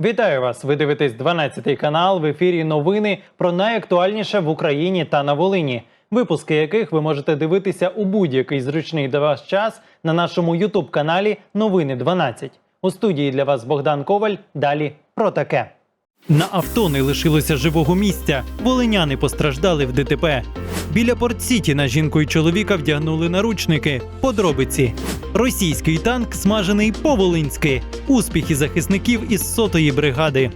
Вітаю вас! Ви дивитесь 12 канал в ефірі. Новини про найактуальніше в Україні та на Волині. Випуски яких ви можете дивитися у будь-який зручний для вас час на нашому Ютуб каналі Новини 12. У студії для вас Богдан Коваль. Далі про таке. На авто не лишилося живого місця. Волиняни постраждали в ДТП. Біля Порт-Сіті на жінку і чоловіка вдягнули наручники. Подробиці. Російський танк смажений по-волинськи. Успіхи захисників із сотої бригади.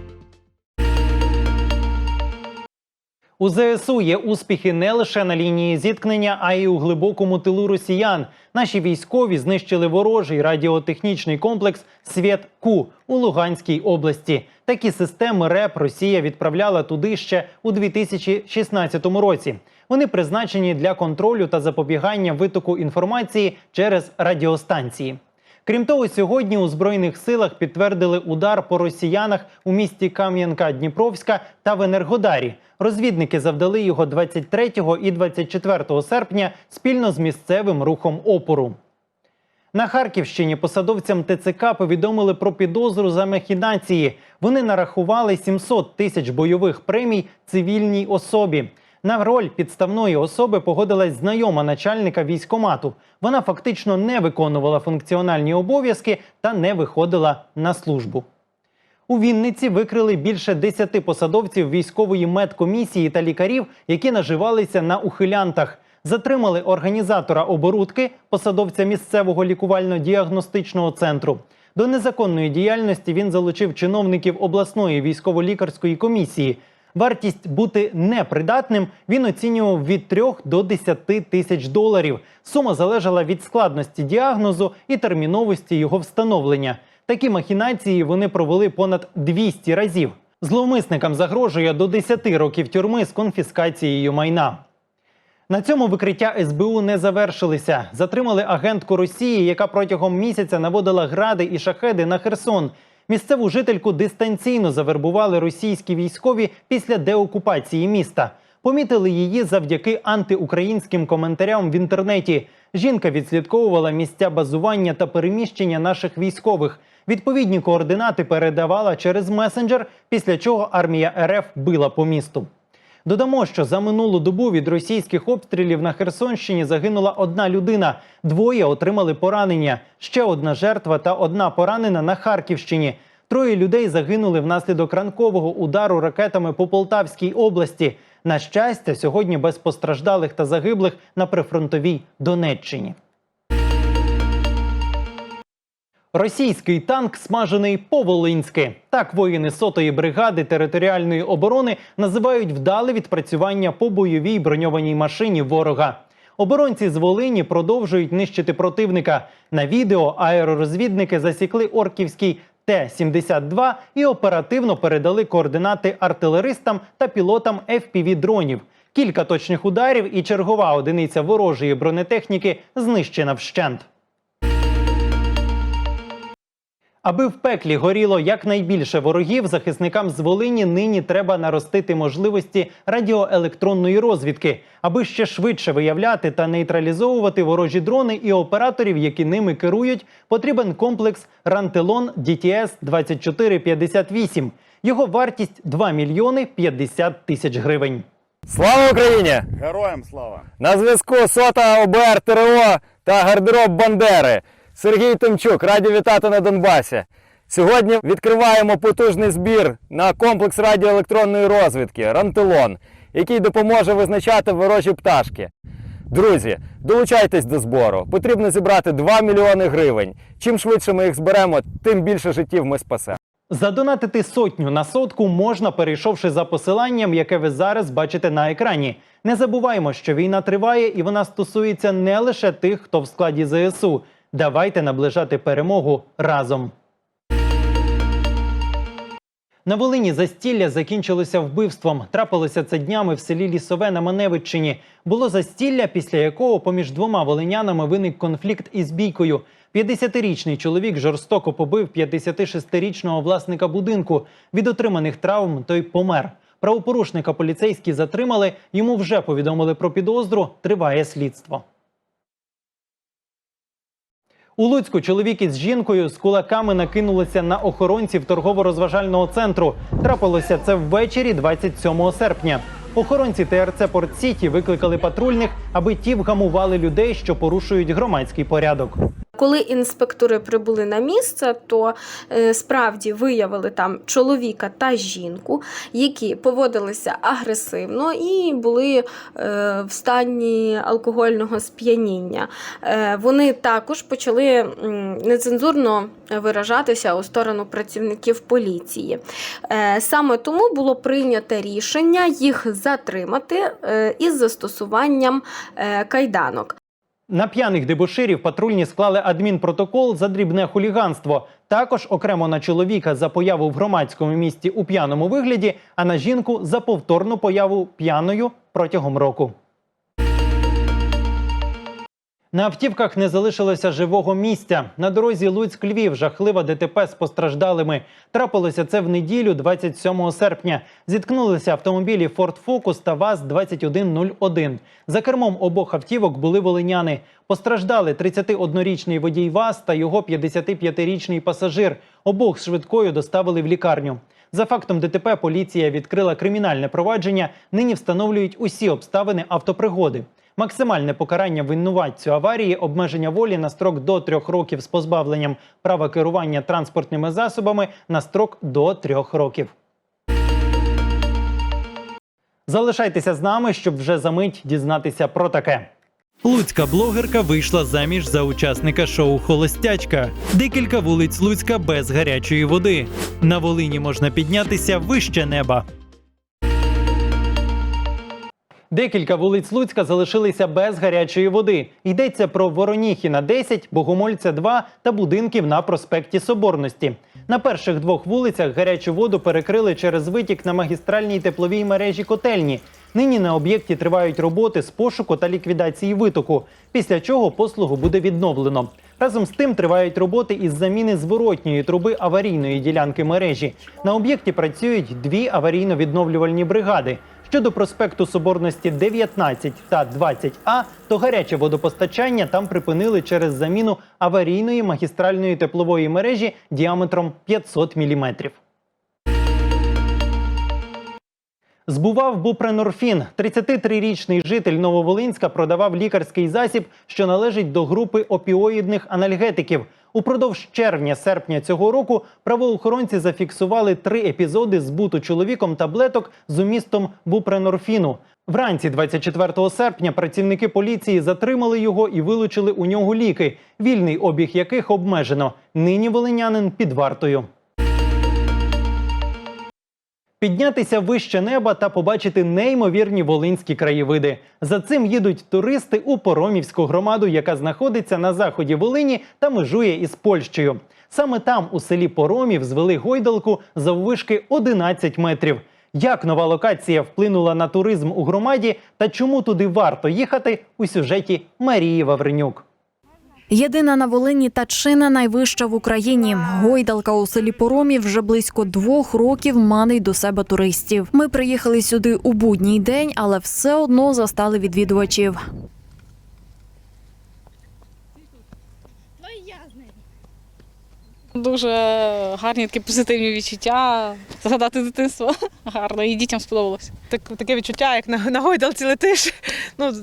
У ЗСУ є успіхи не лише на лінії зіткнення, а й у глибокому тилу росіян. Наші військові знищили ворожий радіотехнічний комплекс Світ Ку у Луганській області. Такі системи РЕП Росія відправляла туди ще у 2016 році. Вони призначені для контролю та запобігання витоку інформації через радіостанції. Крім того, сьогодні у збройних силах підтвердили удар по росіянах у місті Кам'янка-Дніпровська та в Енергодарі. Розвідники завдали його 23 і 24 серпня спільно з місцевим рухом опору. На Харківщині посадовцям ТЦК повідомили про підозру за махінації. Вони нарахували 700 тисяч бойових премій цивільній особі. На роль підставної особи погодилась знайома начальника військомату. Вона фактично не виконувала функціональні обов'язки та не виходила на службу. У Вінниці викрили більше 10 посадовців військової медкомісії та лікарів, які наживалися на ухилянтах. Затримали організатора оборудки, посадовця місцевого лікувально-діагностичного центру. До незаконної діяльності він залучив чиновників обласної військово-лікарської комісії. Вартість бути непридатним він оцінював від 3 до 10 тисяч доларів. Сума залежала від складності діагнозу і терміновості його встановлення. Такі махінації вони провели понад 200 разів. Зловмисникам загрожує до 10 років тюрми з конфіскацією майна. На цьому викриття СБУ не завершилися. Затримали агентку Росії, яка протягом місяця наводила гради і шахеди на Херсон. Місцеву жительку дистанційно завербували російські військові після деокупації міста. Помітили її завдяки антиукраїнським коментарям в інтернеті. Жінка відслідковувала місця базування та переміщення наших військових. Відповідні координати передавала через месенджер, після чого армія РФ била по місту. Додамо, що за минулу добу від російських обстрілів на Херсонщині загинула одна людина. Двоє отримали поранення. Ще одна жертва та одна поранена на Харківщині. Троє людей загинули внаслідок ранкового удару ракетами по Полтавській області. На щастя, сьогодні без постраждалих та загиблих на прифронтовій Донеччині. Російський танк смажений по-волинськи. Так воїни сотої бригади територіальної оборони називають вдале відпрацювання по бойовій броньованій машині ворога. Оборонці з Волині продовжують нищити противника. На відео аеророзвідники засікли орківський Т-72 і оперативно передали координати артилеристам та пілотам fpv дронів. Кілька точних ударів і чергова одиниця ворожої бронетехніки знищена вщент. Аби в пеклі горіло якнайбільше ворогів, захисникам з Волині нині треба наростити можливості радіоелектронної розвідки, аби ще швидше виявляти та нейтралізовувати ворожі дрони і операторів, які ними керують. Потрібен комплекс Рантелон DTS 2458. Його вартість 2 мільйони 50 тисяч гривень. Слава Україні! Героям слава! На зв'язку сота ОБР ТРО та гардероб Бандери. Сергій Тимчук, раді вітати на Донбасі. Сьогодні відкриваємо потужний збір на комплекс радіоелектронної розвідки Рантелон, який допоможе визначати ворожі пташки. Друзі, долучайтесь до збору. Потрібно зібрати 2 мільйони гривень. Чим швидше ми їх зберемо, тим більше життів ми спасемо. Задонатити сотню на сотку можна, перейшовши за посиланням, яке ви зараз бачите на екрані. Не забуваємо, що війна триває і вона стосується не лише тих, хто в складі ЗСУ. Давайте наближати перемогу разом. На Волині застілля закінчилося вбивством. Трапилося це днями в селі Лісове на Маневиччині. Було застілля, після якого поміж двома волинянами виник конфлікт із бійкою. 50-річний чоловік жорстоко побив 56-річного власника будинку. Від отриманих травм той помер. Правопорушника поліцейські затримали. Йому вже повідомили про підозру. Триває слідство. У Луцьку чоловік із жінкою з кулаками накинулися на охоронців торгово-розважального центру. Трапилося це ввечері 27 серпня. Охоронці ТРЦ Порт Сіті викликали патрульних, аби ті вгамували людей, що порушують громадський порядок. Коли інспектори прибули на місце, то е, справді виявили там чоловіка та жінку, які поводилися агресивно і були е, в стані алкогольного сп'яніння. Е, вони також почали нецензурно виражатися у сторону працівників поліції. Саме тому було прийнято рішення їх затримати із застосуванням кайданок. На п'яних дебоширів патрульні склали адмінпротокол за дрібне хуліганство. Також окремо на чоловіка за появу в громадському місті у п'яному вигляді, а на жінку за повторну появу п'яною протягом року. На автівках не залишилося живого місця. На дорозі Луцьк-Львів жахлива ДТП з постраждалими. Трапилося це в неділю, 27 серпня. Зіткнулися автомобілі Ford Focus та ВАЗ-2101. За кермом обох автівок були волиняни. Постраждали 31-річний водій ВАЗ та його 55-річний пасажир. Обох швидкою доставили в лікарню. За фактом ДТП поліція відкрила кримінальне провадження. Нині встановлюють усі обставини автопригоди. Максимальне покарання винуватцю аварії обмеження волі на строк до трьох років з позбавленням права керування транспортними засобами на строк до трьох років. Залишайтеся з нами, щоб вже за мить дізнатися про таке. Луцька блогерка вийшла заміж за учасника шоу Холостячка. Декілька вулиць Луцька без гарячої води. На Волині можна піднятися вище неба. Декілька вулиць Луцька залишилися без гарячої води. Йдеться про Вороніхіна 10, Богомольця 2 та будинків на проспекті Соборності. На перших двох вулицях гарячу воду перекрили через витік на магістральній тепловій мережі котельні. Нині на об'єкті тривають роботи з пошуку та ліквідації витоку, після чого послугу буде відновлено. Разом з тим тривають роботи із заміни зворотньої труби аварійної ділянки мережі. На об'єкті працюють дві аварійно-відновлювальні бригади. Щодо проспекту Соборності 19 та 20А, то гаряче водопостачання там припинили через заміну аварійної магістральної теплової мережі діаметром 500 міліметрів. Збував бупренорфін. 33-річний житель Нововолинська продавав лікарський засіб, що належить до групи опіоїдних анальгетиків. Упродовж червня-серпня цього року правоохоронці зафіксували три епізоди збуту чоловіком таблеток з умістом бупренорфіну. Вранці 24 серпня працівники поліції затримали його і вилучили у нього ліки, вільний обіг яких обмежено. Нині волинянин під вартою. Піднятися вище неба та побачити неймовірні волинські краєвиди. За цим їдуть туристи у Поромівську громаду, яка знаходиться на заході Волині та межує із Польщею. Саме там, у селі Поромів, звели гойдалку заввишки 11 метрів. Як нова локація вплинула на туризм у громаді та чому туди варто їхати у сюжеті Марії Вавренюк. Єдина на Волині та чина найвища в Україні. Гойдалка у селі Поромів вже близько двох років манить до себе туристів. Ми приїхали сюди у будній день, але все одно застали відвідувачів. Дуже гарні такі позитивні відчуття. Згадати дитинство гарно, і дітям сподобалося. Так, таке відчуття, як на, на гойдалці летиш. Ну,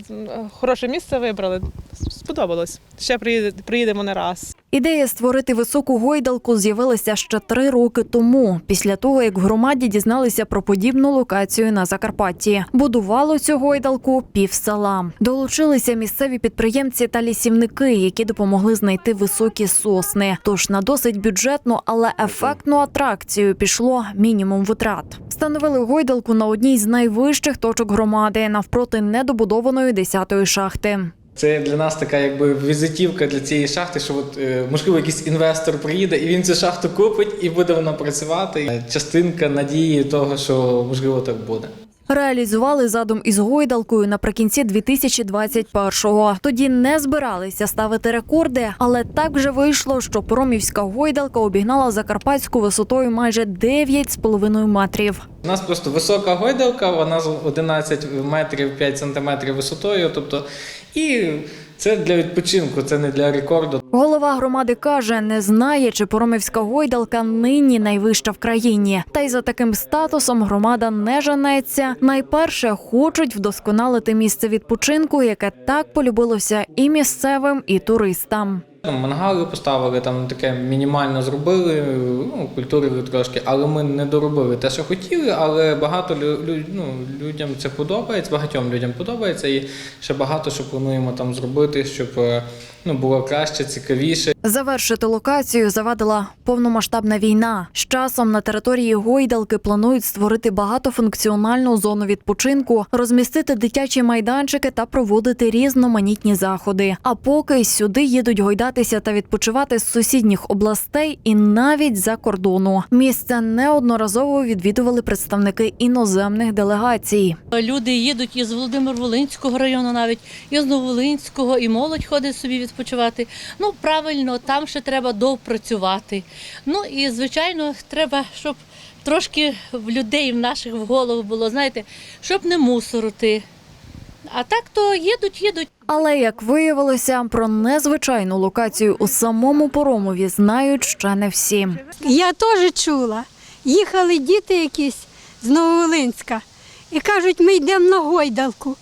хороше місце вибрали. Сподобалось. Ще приїдемо не раз. Ідея створити високу гойдалку з'явилася ще три роки тому, після того як в громаді дізналися про подібну локацію на Закарпатті. Будувало цю гойдалку пів села. Долучилися місцеві підприємці та лісівники, які допомогли знайти високі сосни. Тож на досить бюджетну, але ефектну атракцію пішло мінімум витрат. Встановили гойдалку на одній з найвищих точок громади навпроти недобудованої 10-ї шахти. Це для нас така якби візитівка для цієї шахти, що от, е, можливо якийсь інвестор приїде і він цю шахту купить і буде вона працювати. Е, Частинка надії того, що можливо так буде. Реалізували задум із гойдалкою наприкінці 2021-го. Тоді не збиралися ставити рекорди, але так вже вийшло, що Промівська гойдалка обігнала Закарпатську висотою майже 9,5 метрів. У нас просто висока гойдалка, вона з 11 метрів 5 сантиметрів висотою. Тобто, і Це для відпочинку, це не для рекорду. Голова громади каже, не знає, чи Поромівська гойдалка нині найвища в країні. Та й за таким статусом громада не женеться. Найперше хочуть вдосконалити місце відпочинку, яке так полюбилося і місцевим, і туристам. Мангали поставили, там таке мінімально зробили, ну, культурили трошки, але ми не доробили те, що хотіли, але багато лю, лю- ну, людям це подобається, багатьом людям подобається, і ще багато що плануємо там зробити, щоб е, ну, було краще, цікавіше. Завершити локацію завадила повномасштабна війна. З часом на території гойдалки планують створити багатофункціональну зону відпочинку, розмістити дитячі майданчики та проводити різноманітні заходи. А поки сюди їдуть гойдатися та відпочивати з сусідніх областей і навіть за кордону. Місце неодноразово відвідували представники іноземних делегацій. Люди їдуть із Володимир-Волинського району, навіть із Новолинського, і молодь ходить собі відпочивати. Ну правильно, там ще треба допрацювати. Ну і звичайно, треба, щоб трошки в людей в наших в голову було, знаєте, щоб не мусорити. А так то їдуть, їдуть. Але як виявилося, про незвичайну локацію у самому Поромові знають ще не всі. Я теж чула. Їхали діти якісь з Нововолинська і кажуть, ми йдемо на гойдалку.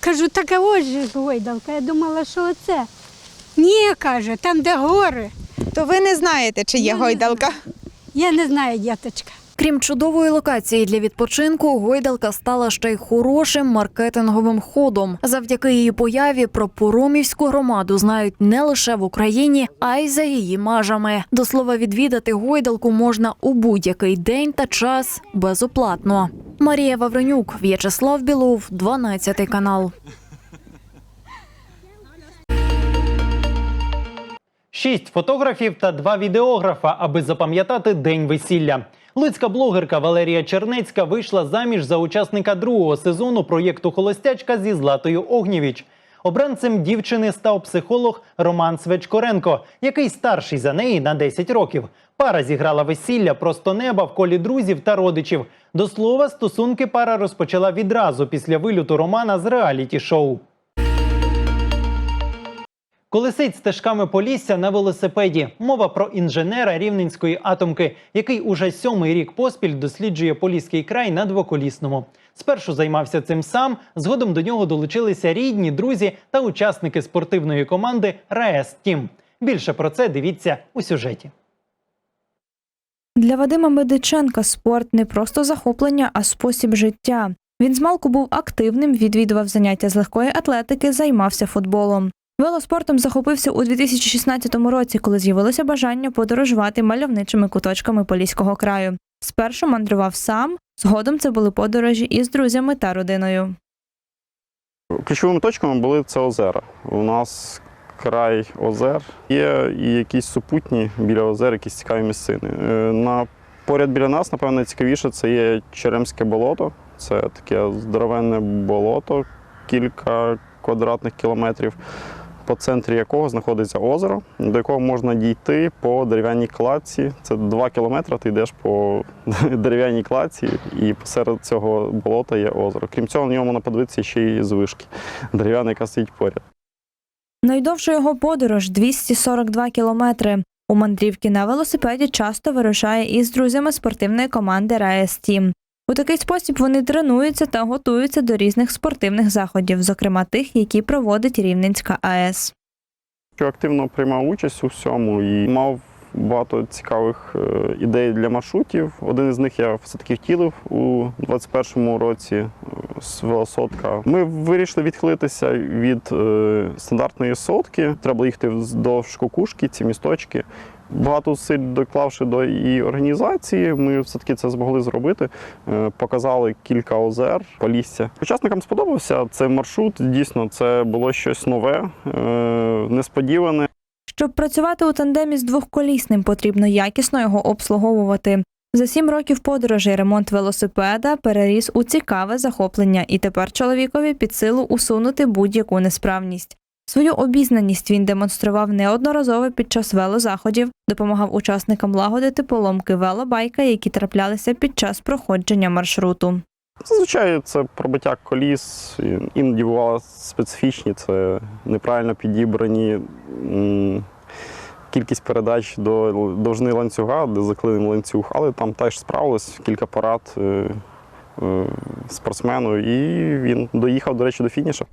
Кажу, так ось же ж гойдалка. Я думала, що оце. Ні, каже, там, де гори. То ви не знаєте, чи є Ну, не гойдалка? Я не знаю, діточка. Крім чудової локації для відпочинку, гойдалка стала ще й хорошим маркетинговим ходом. Завдяки її появі про Поромівську громаду знають не лише в Україні, а й за її межами. До слова, відвідати гойдалку можна у будь-який день та час безоплатно. Марія Вавренюк, В'ячеслав Білов, 12 канал. Шість фотографів та два відеографа, аби запам'ятати день весілля. Луцька блогерка Валерія Чернецька вийшла заміж за учасника другого сезону проєкту Холостячка зі Златою Огнєвіч. Обранцем дівчини став психолог Роман Свечкоренко, який старший за неї на 10 років. Пара зіграла весілля просто неба в колі друзів та родичів. До слова, стосунки пара розпочала відразу після вильоту Романа з реаліті-шоу. Колесить стежками Полісся на велосипеді. Мова про інженера рівненської атомки, який уже сьомий рік поспіль досліджує Поліський край на двоколісному. Спершу займався цим сам. Згодом до нього долучилися рідні, друзі та учасники спортивної команди РаЕС Тім. Більше про це дивіться у сюжеті. Для Вадима Медиченка спорт не просто захоплення, а спосіб життя. Він змалку був активним, відвідував заняття з легкої атлетики, займався футболом. Велоспортом захопився у 2016 році, коли з'явилося бажання подорожувати мальовничими куточками Поліського краю. Спершу мандрував сам, згодом це були подорожі із друзями та родиною. Ключовими точками були це озера. У нас край озер. Є і якісь супутні біля озер, якісь цікаві місцини. Е, На, поряд біля нас, напевно, найцікавіше це є Черемське болото. Це таке здоровенне болото, кілька квадратних кілометрів, по центрі якого знаходиться озеро, до якого можна дійти по дерев'яній кладці. Це два кілометри, ти йдеш по дерев'яній кладці, і посеред цього болота є озеро. Крім цього, на ньому можна подивитися ще й з вишки. Дерев'яна, яка стоїть поряд. Найдовша його подорож 242 кілометри. У мандрівки на велосипеді часто вирушає із друзями спортивної команди Райс Тім. У такий спосіб вони тренуються та готуються до різних спортивних заходів, зокрема тих, які проводить Рівненська АЕС. Що активно приймав участь у всьому і мав багато цікавих е, ідей для маршрутів. Один із них я все-таки втілив у 21-му році е, з велосотка. Ми вирішили відхилитися від е, стандартної сотки. Треба їхати вздовж кукушки, ці місточки. Багато зусиль доклавши до її організації, ми все-таки це змогли зробити. Е, Показали кілька озер, полісся. Учасникам сподобався цей маршрут. Дійсно, це було щось нове, е, несподіване. Щоб працювати у тандемі з двохколісним, потрібно якісно його обслуговувати. За сім років подорожей ремонт велосипеда переріс у цікаве захоплення, і тепер чоловікові під силу усунути будь-яку несправність. Свою обізнаність він демонстрував неодноразово під час велозаходів, допомагав учасникам лагодити поломки велобайка, які траплялися під час проходження маршруту. Зазвичай це пробиття коліс, іноді бувало специфічні, це неправильно підібрані кількість передач до довжини ланцюга, де заклинений ланцюг, але там теж справилось кілька парад е, е, спортсмену, і він доїхав, до речі, до фінішу.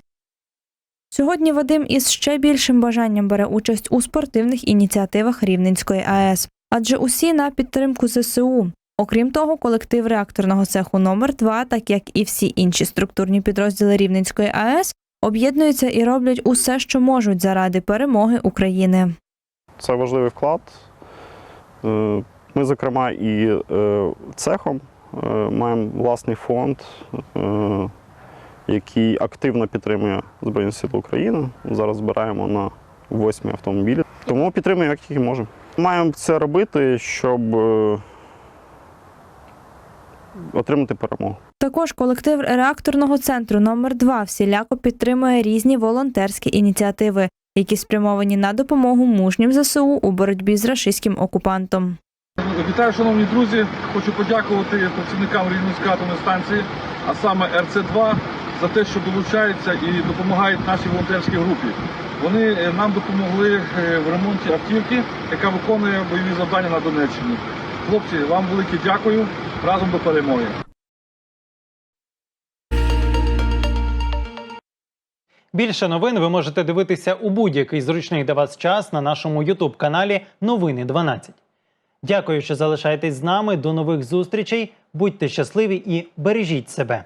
Сьогодні Вадим із ще більшим бажанням бере участь у спортивних ініціативах Рівненської АЕС, адже усі на підтримку ЗСУ. Окрім того, колектив реакторного цеху номер 2 так як і всі інші структурні підрозділи Рівненської АЕС, об'єднуються і роблять усе, що можуть заради перемоги України. Це важливий вклад. Е, Ми, зокрема, і е, цехом е, маємо власний фонд, який активно підтримує Збройні Сили України. Зараз збираємо на восьмі автомобілі. Тому підтримуємо, як тільки можемо. Маємо це робити, щоб е, отримати перемогу. Також колектив реакторного центру номер 2 всіляко підтримує різні волонтерські ініціативи, які спрямовані на допомогу мужнім ЗСУ у боротьбі з рашистським окупантом. Вітаю, шановні друзі. Хочу подякувати працівникам Рівненської атомної станції, а саме РЦ-2, за те, що долучаються і допомагають нашій волонтерській групі. Вони е, нам допомогли е, в ремонті автівки, яка виконує бойові завдання на Донеччині. Хлопці, вам велике дякую. Разом до перемоги. Більше новин ви можете дивитися у будь-який зручний для вас час на нашому Ютуб каналі Новини 12. Дякую, що залишаєтесь з нами. До нових зустрічей. Будьте щасливі і бережіть себе.